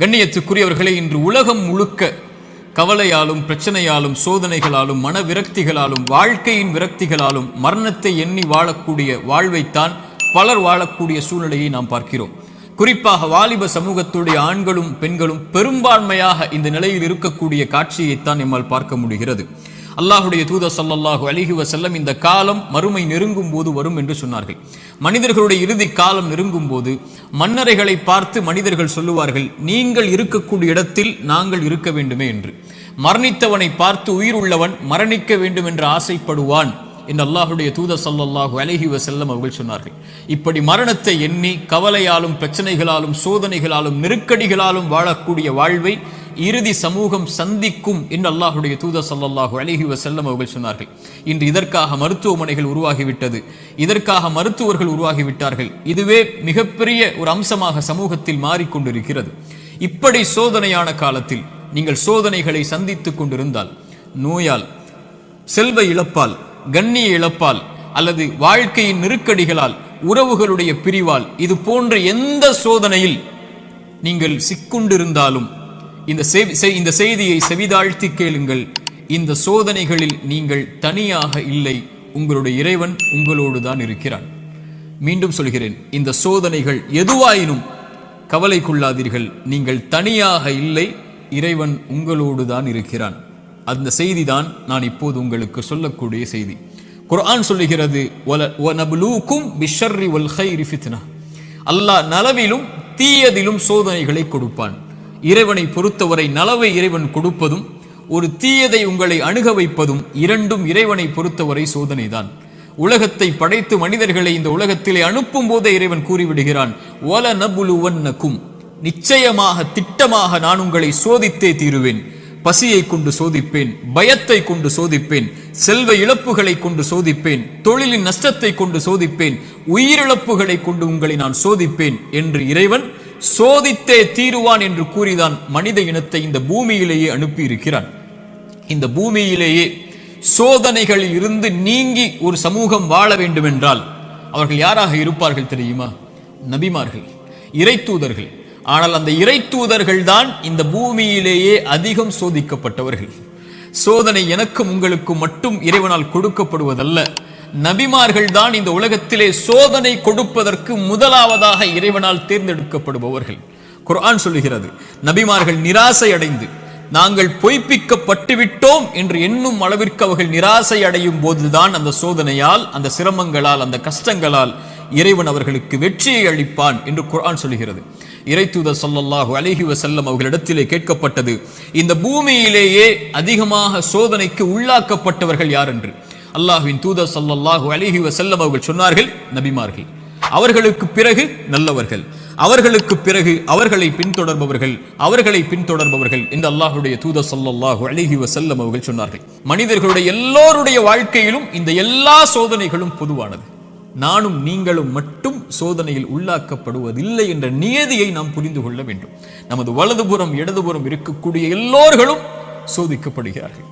கண்ணியத்துக்குரியவர்களே இன்று உலகம் முழுக்க கவலையாலும் பிரச்சனையாலும் சோதனைகளாலும் மன விரக்திகளாலும் வாழ்க்கையின் விரக்திகளாலும் மரணத்தை எண்ணி வாழக்கூடிய வாழ்வைத்தான் பலர் வாழக்கூடிய சூழ்நிலையை நாம் பார்க்கிறோம். குறிப்பாக வாலிப சமூகத்துடைய ஆண்களும் பெண்களும் பெரும்பான்மையாக இந்த நிலையில் இருக்கக்கூடிய காட்சியைத்தான் நம்மால் பார்க்க முடிகிறது. அல்லாஹுடைய தூத சல்லாஹூ அலிஹி வசல்லம் இந்த காலம் மறுமை நெருங்கும் போது வரும் என்று சொன்னார்கள். மனிதர்களுடைய இறுதி காலம் நெருங்கும் போது மன்னரைகளை பார்த்து மனிதர்கள் சொல்லுவார்கள் நீங்கள் இருக்கக்கூடிய இடத்தில் நாங்கள் இருக்க வேண்டுமே என்று. மரணித்தவனை பார்த்து உயிர் உள்ளவன் மரணிக்க வேண்டும் என்று ஆசைப்படுவான் என்று அல்லாஹுடைய தூத சல்லாஹூ அலஹி வசல்லம் அவர்கள் சொன்னார்கள். இப்படி மரணத்தை எண்ணி கவலையாலும் பிரச்சனைகளாலும் சோதனைகளாலும் நெருக்கடிகளாலும் வாழக்கூடிய வாழ்வை இறுதி சமூகம் சந்திக்கும் என்று அல்லாஹுடைய தூத சல்லாஹூ அலஹி வசல்லம் அவர்கள் சொன்னார்கள். இன்று இதற்காக மருத்துவமனைகள் உருவாகிவிட்டது. இதற்காக மருத்துவர்கள் உருவாகிவிட்டார்கள். இதுவே மிகப்பெரிய ஒரு அம்சமாக சமூகத்தில் மாறிக்கொண்டிருக்கிறது. இப்படி சோதனையான காலத்தில் நீங்கள் சோதனைகளை சந்தித்துக் கொண்டிருந்தால் நோயால் செல்வ இழப்பால் கண்ணிய இழப்பால் அல்லது வாழ்க்கையின் நெருக்கடிகளால் உறவுகளுடைய பிரிவால் இது போன்ற எந்த சோதனையில் நீங்கள் சிக்குண்டிருந்தாலும் இந்த இந்த செய்தியை செவிதாழ்த்தி கேளுங்கள். இந்த சோதனைகளில் நீங்கள் தனியாக இல்லை. உங்களுடைய இறைவன் உங்களோடு தான் இருக்கிறான். மீண்டும் சொல்கிறேன் இந்த சோதனைகள் எதுவாயினும் கவலை கொள்ளாதீர்கள் நீங்கள் தனியாக இல்லை இறைவன் உங்களோடு தான் இருக்கிறான். அந்த செய்தி தான் நான் இப்போது உங்களுக்கு சொல்லக்கூடிய செய்தி. குர்ஆன் சொல்லுகிறது "வல- வனப்லூக்கும் பிஷ்ஷர்ரி வல் அல்லாஹ் நலவிலும் தீயதிலும் சோதனைகளை கொடுப்பான். இறைவனை பொறுத்தவரை நலவை இறைவன் கொடுப்பதும் ஒரு தீயதை உங்களை அணுக வைப்பதும் இரண்டும் இறைவனை பொறுத்தவரை சோதனைதான் உலகத்தை படைத்து மனிதர்களை இந்த உலகத்திலே அனுப்பும் போதே இறைவன் கூறிவிடுகிறான் "வல நபுலுவன்னக்கும்." நிச்சயமாக திட்டமாக நான் உங்களை சோதித்தே தீருவேன் பசியை கொண்டு சோதிப்பேன் பயத்தை கொண்டு சோதிப்பேன் செல்வ இழப்புகளை கொண்டு சோதிப்பேன் தொழிலின் நஷ்டத்தை கொண்டு சோதிப்பேன் உயிரிழப்புகளை கொண்டு உங்களை நான் சோதிப்பேன் என்று இறைவன் சோதித்தே தீருவான் என்று கூறிதான் மனித இனத்தை இந்த பூமியிலேயே அனுப்பியிருக்கிறான். இந்த பூமியிலேயே சோதனைகளில் இருந்து நீங்கி ஒரு சமூகம் வாழ வேண்டுமென்றால் அவர்கள் யாராக இருப்பார்கள் தெரியுமா? நபிமார்கள் இறைத்தூதர்கள். ஆனால் அந்த இறைத்தூதர்கள் தான் இந்த பூமியிலேயே அதிகம் சோதிக்கப்பட்டவர்கள். சோதனை எனக்கும் உங்களுக்கும் மட்டும் இறைவனால் கொடுக்கப்படுவதல்ல. நபிமார்கள் தான் இந்த உலகத்திலே சோதனை கொடுப்பதற்கு முதலாவதாக இறைவனால் தேர்ந்தெடுக்கப்படுபவர்கள். குர்ஆன் சொல்லுகிறது நபிமார்கள் நிராசை அடைந்து நாங்கள் பொய்ப்பிக்கப்பட்டு விட்டோம் என்று எண்ணும் அளவிற்கு அவர்கள் நிராசை அடையும் போதுதான் அந்த சோதனையால் அந்த சிரமங்களால் அந்த கஷ்டங்களால் இறைவன் அவர்களுக்கு வெற்றியை அளிப்பான் என்று குர்ஆன் சொல்லுகிறது. இறைத்தூத சொல்லல்லாஹு அலைஹி வசல்லம் அவர்களிடத்திலே கேட்கப்பட்டது இந்த பூமியிலேயே அதிகமாக சோதனைக்கு உள்ளாக்கப்பட்டவர்கள் யார் என்று? அல்லாஹுவின் தூதர் ஸல்லல்லாஹு அலிஹி வசல்லம் அவர்கள் சொன்னார்கள் நபிமார்கள் அவர்களுக்கு பிறகு நல்லவர்கள் அவர்களுக்கு பிறகு அவர்களை பின்தொடர்பவர்கள் அவர்களை பின்தொடர்பவர்கள் என்று அல்லாஹுடைய தூத ஸல்லல்லாஹு அழகி வசல்லம் அவர்கள் சொன்னார்கள். மனிதர்களுடைய எல்லோருடைய வாழ்க்கையிலும் இந்த எல்லா சோதனைகளும் பொதுவானது. நானும் நீங்களும் மட்டும் சோதனையில் உள்ளாக்கப்படுவதில்லை என்ற நியதியை நாம் புரிந்து கொள்ள வேண்டும். நமது வலதுபுறம் இடதுபுறம் இருக்கக்கூடிய எல்லோர்களும் சோதிக்கப்படுகிறார்கள்.